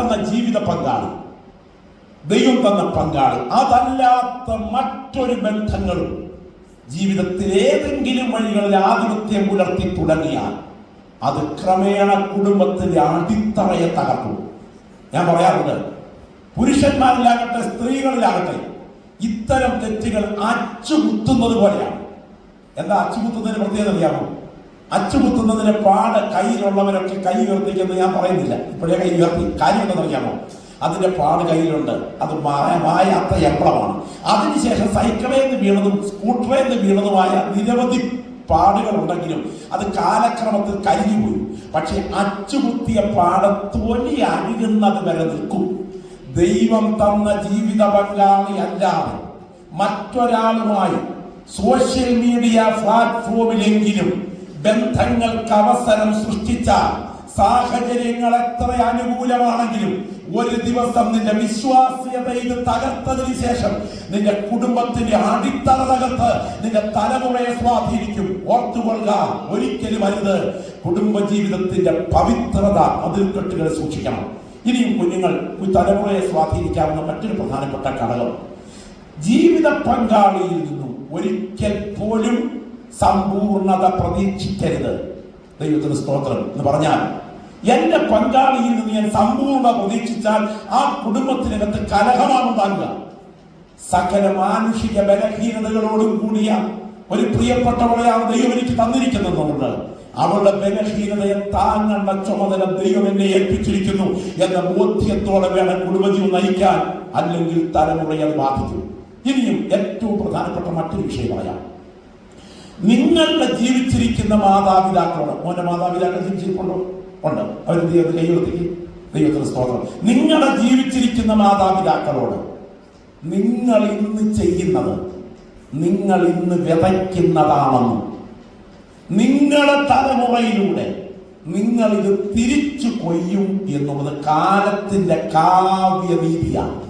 തന്ന ജീവിത പങ്കാളി. ദൈവം തന്ന പങ്കാളി. അതല്ലാത്ത മറ്റൊരു ബന്ധങ്ങളും ജീവിതത്തിൽ ഏതെങ്കിലും വഴികളിൽ ആധിപത്യം പുലർത്തി തുടങ്ങിയാൽ അത് ക്രമേണ കുടുംബത്തിന്റെ അടിത്തറയെ തകർക്കും. ഞാൻ പറയാറുണ്ട് പുരുഷന്മാരിലാകട്ടെ സ്ത്രീകളിലാകട്ടെ ഇത്തരം തെറ്റുകൾ അച്ചുകുത്തുന്നത് പോലെയാണ്. എന്താ അച്ചുകുത്തുന്നതിന് പ്രത്യേകത അറിയാമോ? അച്ചുകുത്തുന്നതിന് പാട് കയ്യിലുള്ളവരൊക്കെ കൈ ഉയർത്തിക്കുന്നത് ഞാൻ പറയുന്നില്ല. ഇപ്പോഴേ കൈ ഉയർത്തി. കാര്യം അറിയാമോ? അതിന്റെ പാട് കയ്യിലുണ്ട്. അത് മായ മായാത്ത എപ്പളമാണ് അതിനുശേഷം സൈക്കിളിൽ നിന്ന് വീണതും സ്കൂട്ടറിൽ നിന്ന് വീണതുമായ നിരവധി പാടുകൾ ഉണ്ടെങ്കിലും അത് കാലക്രമത്തിൽ കരിഞ്ഞുപോയി. പക്ഷെ അച്ചുകുത്തിയ പാടത്തോലി അഴുകുന്നത് വരെ നിൽക്കും. ദൈവം തന്ന ജീവിത പങ്കാളി അല്ലാതെ മറ്റൊരാളുമായി സോഷ്യൽ മീഡിയ പ്ലാറ്റ്ഫോമിലെങ്കിലും ബന്ധങ്ങൾക്ക് അവസരം സൃഷ്ടിച്ച സാഹചര്യങ്ങൾ എത്ര അനുകൂലമാണെങ്കിലും ഒരു ദിവസം നിന്റെ വിശ്വാസ്യത ഇത് തകർത്തതിന് ശേഷം നിന്റെ കുടുംബത്തിന്റെ അടിത്തറ തകർത്ത് നിന്റെ തലമുറയെ സ്വാധീനിക്കും. ഓർത്തുകൊള്ളുക ഒരിക്കലും അരുത്. കുടുംബജീവിതത്തിന്റെ പവിത്രത അതിർക്കെട്ടുകളെ സൂക്ഷിക്കണം. ഇനിയും കുഞ്ഞുങ്ങൾ ഈ തലമുറയെ സ്വാധീനിക്കാവുന്ന മറ്റൊരു പ്രധാനപ്പെട്ട ഘടകം. ജീവിത പങ്കാളിയിൽ നിന്നും ഒരിക്കൽ പോലും സമ്പൂർണത പ്രതീക്ഷിക്കരുത്. ദൈവത്തിന് സ്തോത്രം. എന്ന് പറഞ്ഞാൽ എന്റെ പങ്കാളിയിൽ നിന്ന് ഞാൻ സമ്പൂർണ പ്രതീക്ഷിച്ചാൽ ആ കുടുംബത്തിനകത്ത് കലഹമാണ് ഉണ്ടാകുക സകല മാനുഷിക ബലഹീനതകളോടും കൂടിയ ഒരു പ്രിയപ്പെട്ടവളെയാണ് ദൈവം എനിക്ക് തന്നിരിക്കുന്നതുകൊണ്ട് അവളുടെ ബലഹീനതയെ താങ്ങേണ്ട ചുമതല ദൈവം എന്നെ ഏൽപ്പിച്ചിരിക്കുന്നു എന്ന ബോധ്യത്തോടെ വേണം കുടുംബജീവൻ നയിക്കാൻ. അല്ലെങ്കിൽ തലമുറയെ അത് ബാധിക്കും. ഇനിയും ഏറ്റവും പ്രധാനപ്പെട്ട മറ്റൊരു വിഷയം പറയാം. നിങ്ങളുടെ ജീവിച്ചിരിക്കുന്ന മാതാപിതാക്കളോട് മോന്റെ മാതാപിതാക്കൾ ജീവിച്ചിരിപ്പുണ്ടോ? ഉണ്ട്. അവർ ദൈവത്തെ കൈവർത്തിക്ക് ദൈവത്തിന് സ്തോത്രം. നിങ്ങളുടെ ജീവിച്ചിരിക്കുന്ന മാതാപിതാക്കളോട് നിങ്ങൾ ഇന്ന് ചെയ്യുന്നത് നിങ്ങൾ ഇന്ന് വിതയ്ക്കുന്നതാണെന്നും നിങ്ങളുടെ തലമുറയിലൂടെ നിങ്ങൾ ഇത് തിരിച്ചു കൊയ്യും എന്നുള്ളത് കാലത്തിന്റെ കാവ്യനീതിയാണ്.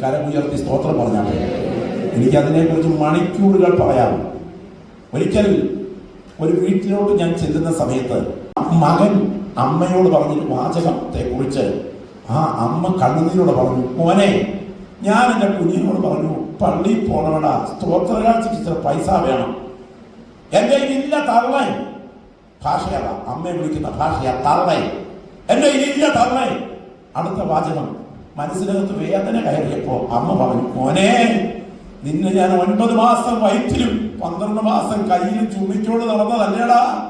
കരം ഉയർത്തി സ്തോത്രം പറഞ്ഞാൽ എനിക്ക് അതിനെക്കുറിച്ച് മണിക്കൂറുകൾ പറയാം. ഒരിക്കൽ ഒരു വീട്ടിലോട്ട് ഞാൻ ചെല്ലുന്ന സമയത്ത് മകൻ അമ്മയോട് പറഞ്ഞൊരു വാചകത്തെ കുറിച്ച് ആ അമ്മ കണ്ണുനീരോട് പറഞ്ഞു മോനെ ഞാൻ എന്റെ കുഞ്ഞിനോട് പറഞ്ഞു പള്ളിയിൽ പോണവടാ സ്തോത്രകാഴ്ചക്ക് ഇച്ചിരി പൈസ വേണം. എന്റെ ഇല്ല തള്ളേ ഭാഷയതാ അമ്മയെ വിളിക്കുന്ന ഭാഷയാ തള്ളേ എന്റെ ഇല്ല തള്ളേ അടുത്ത വാചകം മനസ്സിനകത്ത് വേദന കയറിയപ്പോ അമ്മ പറഞ്ഞു മോനെ നിന്നെ ഞാൻ ഒൻപത് മാസം വയറ്റിലും പന്ത്രണ്ട് മാസം കയ്യിലും ചുമിച്ചോട് നടന്നതല്ലേടാ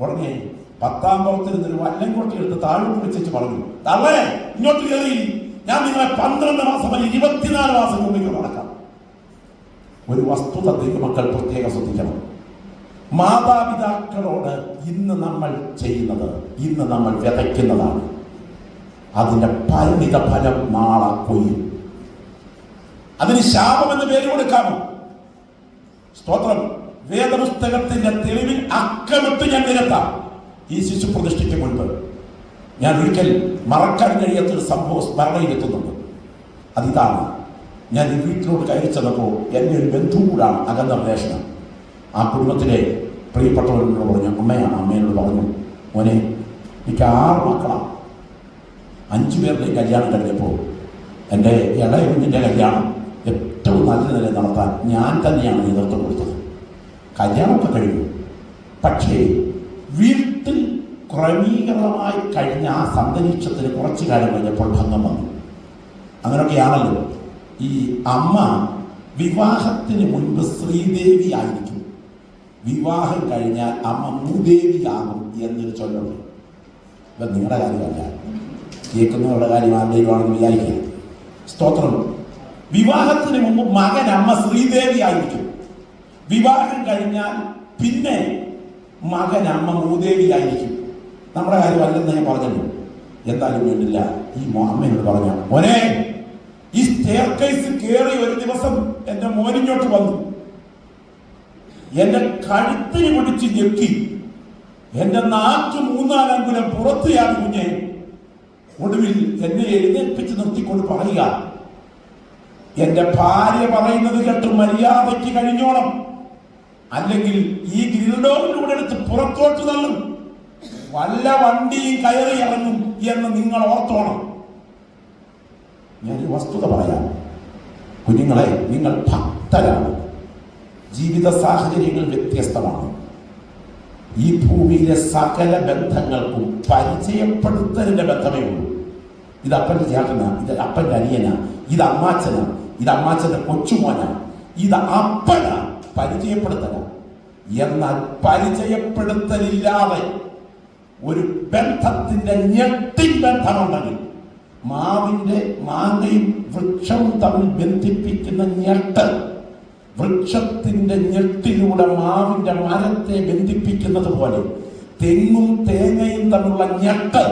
ഉടനെ പത്താം പുറത്തിൽ വല്ലം കൊട്ടി എടുത്ത് താഴോട്ട് പിടിച്ചു പറഞ്ഞു. തള്ളേ ഇങ്ങോട്ട് കയറി. ഞാൻ നിങ്ങളെ പന്ത്രണ്ട് മാസം അല്ലെങ്കിൽ ഇരുപത്തിനാല് മാസം ചുമിക്കൊണ്ട് നടക്കാം. ഒരു വസ്തുത മക്കൾ പ്രത്യേകം ശ്രദ്ധിക്കണം. മാതാപിതാക്കളോട് ഇന്ന് നമ്മൾ ചെയ്യുന്നത് ഇന്ന് നമ്മൾ വിതയ്ക്കുന്നതാണ്. അതിന്റെ പരിണിത ഫലം നാളെ കൊയ്യും. അതിന് എന്ന് പേര് കൊടുക്കാമോ? സ്തോത്രം. വേദപുസ്തകത്തിന്റെ തെളിവിൽ അക്കമിട്ട് ഞാൻ നിരത്താം ഈ ശിശു പ്രതിഷ്ഠയ്ക്ക് മുൻപ്. ഞാൻ ഒരിക്കൽ മറക്കാൻ കഴിയാത്ത ഒരു സംഭവം സ്മരണയിലെത്തുന്നുണ്ട് അതിതാണ് ഞാൻ ഈ വീട്ടിലോട്ട് കയറി ചെന്നപ്പോൾ എന്റെ ഒരു ബന്ധു കൂടാണ് അകന്ന പ്രദേശം ആ കുടുംബത്തിലെ പ്രിയപ്പെട്ടവരോട് പറഞ്ഞു അമ്മയാണ്. അമ്മയോട് പറഞ്ഞു മോനെ എനിക്ക് ആറ് മക്കളാണ് അഞ്ചു പേരുടെയും കല്യാണം കഴിഞ്ഞപ്പോൾ എന്റെ ഇളയ കുഞ്ഞിന്റെ കല്യാണം ഏറ്റവും നല്ല നിലയിൽ നടത്താൻ ഞാൻ തന്നെയാണ് നേതൃത്വം കൊടുത്തത്. കല്യാണമൊക്കെ കഴിഞ്ഞു. പക്ഷേ വീട്ടിൽ ക്രമീകരണമായി കഴിഞ്ഞ ആ സന്തരീക്ഷത്തിന് കുറച്ചു കാലം കഴിഞ്ഞപ്പോൾ ഭംഗം വന്നു. അങ്ങനെയൊക്കെയാണല്ലോ. ഈ അമ്മ വിവാഹത്തിന് മുൻപ് ശ്രീദേവി ആയിരിക്കും വിവാഹം കഴിഞ്ഞാൽ അമ്മ മൂദേവിയാകും എന്നൊരു ചൊല്ലുണ്ട്. ഇപ്പം നിങ്ങളുടെ കാര്യമല്ല. കേൾക്കുന്നവരുടെ കാര്യം ആരുടെയും ആണെന്ന് വിചാരിക്കുക സ്തോത്രം. വിവാഹത്തിന് മുമ്പ് മകൻ അമ്മ ശ്രീദേവി ആയിരിക്കും വിവാഹം കഴിഞ്ഞാൽ പിന്നെ മകൻ അമ്മ മൂദേവി ആയിരിക്കും നമ്മുടെ കാര്യം അല്ലെന്ന് ഞാൻ പറഞ്ഞല്ലോ. എന്തായാലും വേണ്ടില്ല. ഈ അമ്മയോട് പറഞ്ഞ മോനെ ഈ സ്റ്റെയർ കേസ് കയറി ഒരു ദിവസം എന്റെ മോനിങ്ങോട്ട് വന്നു. എന്റെ കഴുത്തിന് പിടിച്ച് ഞെക്കി. എന്റെ നാക്ക് മൂന്നാലങ്കുലം പുറത്തെയാണ് കുഞ്ഞെ. ഒടുവിൽ എന്നെ എഴുന്നേൽപ്പിച്ച് നിർത്തിക്കൊണ്ട് പറയുക എന്റെ ഭാര്യ പറയുന്നത് കേട്ട് മര്യാദയ്ക്ക് കഴിഞ്ഞോണം. അല്ലെങ്കിൽ ഈ ഗ്രിൽഡോറിലൂടെ എടുത്ത് പുറത്തോട്ട് തള്ളും. വല്ല വണ്ടിയും കയറി ഇറങ്ങും എന്ന് നിങ്ങൾ ഓർത്തോണം. ഞാനൊരു വസ്തുത പറയാം. കുഞ്ഞുങ്ങളെ നിങ്ങൾ ഭക്തരാണ്. ജീവിത സാഹചര്യങ്ങൾ വ്യത്യസ്തമാണ്. ഈ ഭൂമിയിലെ സകല ബന്ധങ്ങൾക്കും പരിചയപ്പെടുത്തലിന്റെ ബന്ധമേ ഉള്ളൂ. ഇത് അപ്പന്റെ ചേട്ടനാ ഇത് അപ്പന്റെ അനിയനാ ഇത് അമ്മാച്ചന ഇത് അമ്മാച്ചന്റെ കൊച്ചുമോന. ഇത് അപ്പന. പരിചയപ്പെടുത്തണം എന്നാൽ പരിചയപ്പെടുത്തലില്ലാതെ ഒരു ബന്ധത്തിന്റെ ഞെട്ടി ബന്ധമുണ്ടെങ്കിൽ മാവിന്റെ മാങ്ങയും വൃക്ഷവും തമ്മിൽ ബന്ധിപ്പിക്കുന്ന ഞെട്ട് വൃക്ഷത്തിന്റെ ഞെട്ടിലൂടെ മാവിന്റെ മരത്തെ ബന്ധിപ്പിക്കുന്നത് പോലെ തെങ്ങും തേങ്ങയും തമ്മിലുള്ള ഞെട്ട്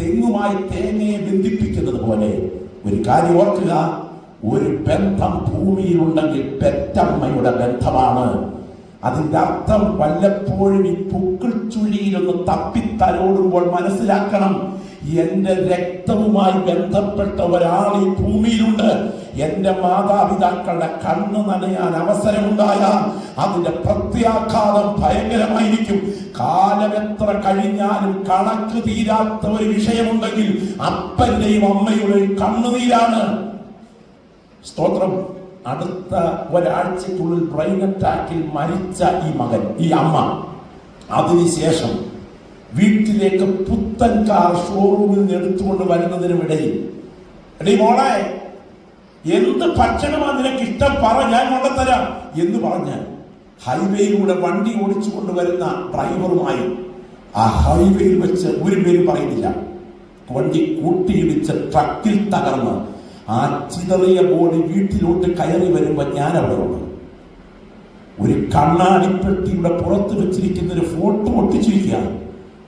തെങ്ങുമായി തേങ്ങയെ ബന്ധിപ്പിക്കുന്നത് പോലെ ഒരു കാര്യം ഓർക്കുക. ഒരു ബന്ധം ഭൂമിയിലുണ്ടെങ്കിൽ പെറ്റമ്മയുടെ ബന്ധമാണ്. അതിന്റെ അർത്ഥം വല്ലപ്പോഴും ഈ പൂക്കൾ ചുഴിയിലൊന്ന് തപ്പിത്തലോടുമ്പോൾ മനസ്സിലാക്കണം. എന്റെ രക്തവുമായി ബന്ധപ്പെട്ട ഒരാൾ ഈ ഭൂമിയിലുണ്ട്. എന്റെ മാതാപിതാക്കളുടെ കണ്ണ് നനയാൻ അവസരമുണ്ടായാൽ അതിന്റെ പ്രത്യാഘാതം ഭയങ്കരമായിരിക്കും. കാലം എത്ര കഴിഞ്ഞാലും കണക്ക് തീരാത്ത ഒരു വിഷയമുണ്ടെങ്കിൽ അപ്പന്റെയും അമ്മയുടെയും കണ്ണുനീരാണ്. സ്തോത്രം. അടുത്ത ഒരാഴ്ചക്കുള്ളിൽ ബ്രെയിൻ അറ്റാക്കിൽ മരിച്ച ഈ മകൻ ഈ അമ്മ. അതിനുശേഷം വീട്ടിലേക്ക് പുത്തൻ കാർ ഷോറൂമിൽ നിന്ന് എടുത്തുകൊണ്ട് വരുന്നതിനുമിടയിൽ എടീ മോളെ എന്ത് ഭക്ഷണമാണ് നിനക്ക് ഇഷ്ടം? പറ ഞാൻ കൊണ്ടുതരാം എന്ന് പറഞ്ഞ് ഹൈവേയിലൂടെ വണ്ടി ഓടിച്ചു കൊണ്ടുവരുന്ന ഡ്രൈവറുമായി ആ ഹൈവേയിൽ വെച്ച് ഒരു പേര് പറയുന്നില്ല. വണ്ടി കൂട്ടിയിടിച്ച് ട്രക്കിൽ തകർന്ന് ആ ചിതറിയ ബോഡി വീട്ടിലോട്ട് കയറി വരുമ്പോൾ ഞാൻ അവിടെ ഉണ്ട് ഒരു കണ്ണാടിപ്പെട്ടിയുടെ പുറത്ത് വെച്ചിരിക്കുന്ന ഒരു ഫോട്ടോ ഒട്ടിച്ചിരിക്കുകയാണ്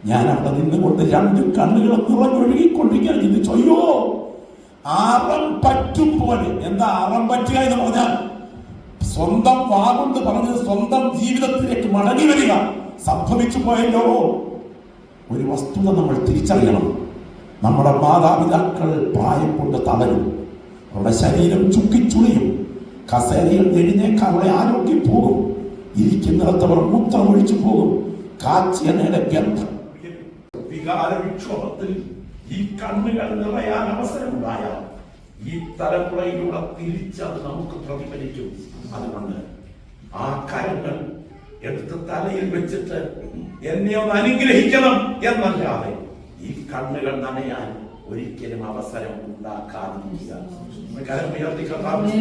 ഞാൻ അവിടെ നിന്നുകൊണ്ട് രണ്ട് കണ്ണുകൾ നിറഞ്ഞൊഴുകിക്കൊണ്ടിരിക്കുകയാണ് ചിന്തിച്ചു അയ്യോ അറം പറ്റും പോലെ. എന്താ അറം പറ്റുക എന്ന് പറഞ്ഞാൽ സ്വന്തം വാഗുണ്ട് പറഞ്ഞത് സ്വന്തം ജീവിതത്തിലേക്ക് മടങ്ങി വരിക. സംഭവിച്ചു പോയല്ലോ. ഒരു വസ്തുത നമ്മൾ തിരിച്ചറിയണം. നമ്മുടെ മാതാപിതാക്കൾ പ്രായം കൊണ്ട് തളരും. അവരുടെ ശരീരം ചുക്കിച്ചുളിയും. കസേരയിൽ എഴുന്നേക്കാനുള്ള ആരോഗ്യം പോകും. ഇരിക്കുന്നിടത്തവർ മൂത്രമൊഴിച്ചു പോകും. കാച്ചിയനയുടെ ഗന്ധം. വികാരവിക്ഷോഭത്തിൽ ഈ കണ്ണുകൾ നിറയാൻ അവസരമുണ്ടായാൽ ഈ തലമുറയിലൂടെ തിരിച്ചത് നമുക്ക് പ്രതിഫലിക്കും. അതുകൊണ്ട് ആ കരങ്ങൾ എടുത്ത് തലയിൽ വെച്ചിട്ട് എന്നെ ഒന്ന് അനുഗ്രഹിക്കണം എന്നല്ലാതെ ഈ കണ്ണുകൾ നനയാൻ ഒരിക്കലും അവസരം ഉണ്ടാക്കാതിരിക്കുക. കരം ഉയർത്തി കർത്താവ്